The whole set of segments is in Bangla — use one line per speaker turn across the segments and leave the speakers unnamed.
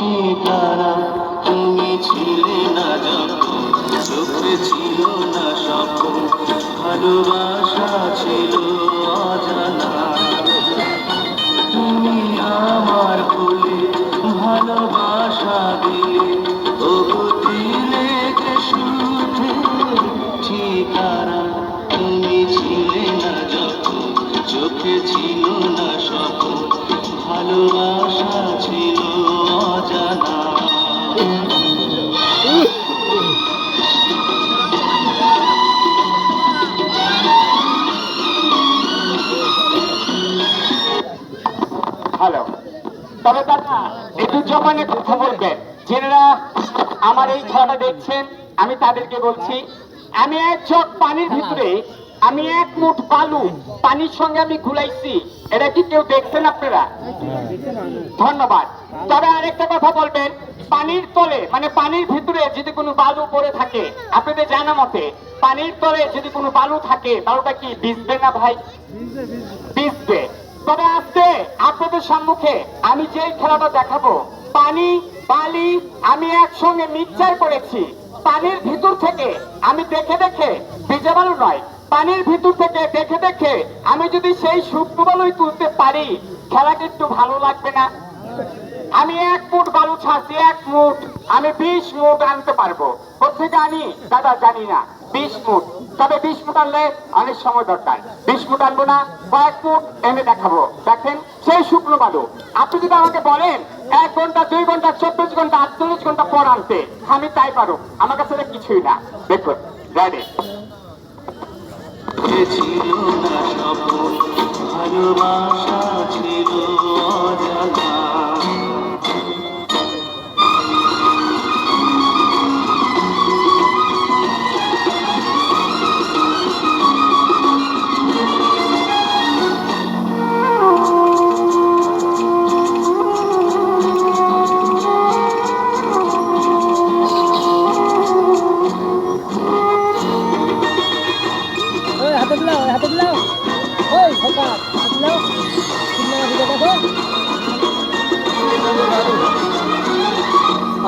ঠিকানা তুমি ছিলে না চোখে ছিল না স্বপ্ন, ভালোবাসা ছিল তুমি আমার ভুলে ভালোবাসা দিলে তুমি ছিলে না চোখে ছিল না ভালোবাসা ছিল
তবে দাদা একটু জমানে কথা বলবেন যারা আমার এই খেলাটা দেখছেন, আমি তাদেরকে বলছি, আমি এক চক পানির ভিতরে, আমি এক মুঠ বালু পানির সঙ্গে আমি ঘুলাইছি। এটা কি কেউ দেখছেন আপনারা? ধন্যবাদ। তবে আরেকটা কথা বলবেন, পানির তলে মানে পানির ভিতরে যদি কোনো বালু পড়ে থাকে, আপনাদের জানা মতে, পানির তলে যদি কোনো বালু থাকে, বালুটা কি ভিজবে না ভাই? ভিজবে। তবে আজকে আপনাদের সম্মুখে। আমি যে খেলাটা দেখাবো, পানি, বালি, আমি একসঙ্গে মিক্সচার করেছি। পানির ভিতর থেকে আমি দেখে দেখে ভিজে বালু নয়, পানির ভিতর থেকে দেখে দেখে আমি যদি সেই শুকনো বালুই তুলতে পারি খেলাটা একটু ভালো লাগবে না? আমি এক ফুট বালু ছাড়ছি, এক মুঠ, আমি বিশ মুঠ আনতে পারব। কোথেকে আনি? দাদা, জানি না। বিশ মুঠ তবে বিশ মুঠ আনলে অনেক সময় দরকার। বিশ মুঠ আনব না, কয়েক মুঠ এনে দেখাবো। দেখেন, সেই শুকনো বালু। আপনি যদি আমাকে বলেন, এক ঘণ্টা, দুই ঘণ্টা, চব্বিশ ঘণ্টা, আটচল্লিশ ঘণ্টা পর আনতে, আমি তাই পারো আমার কাছে কিছুই না। দেখুন রেডি
ভালোবাসা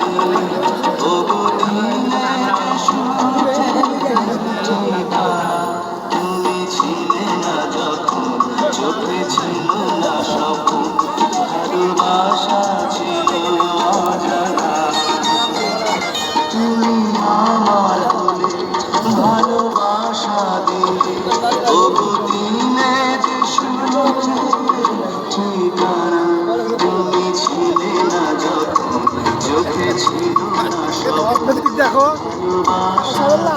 দিলে সুখে ঠিকানা। তুমি ছিলে না স্বপ্ন ভালোবাসা স্বপ্ন
দেখো
অজানা।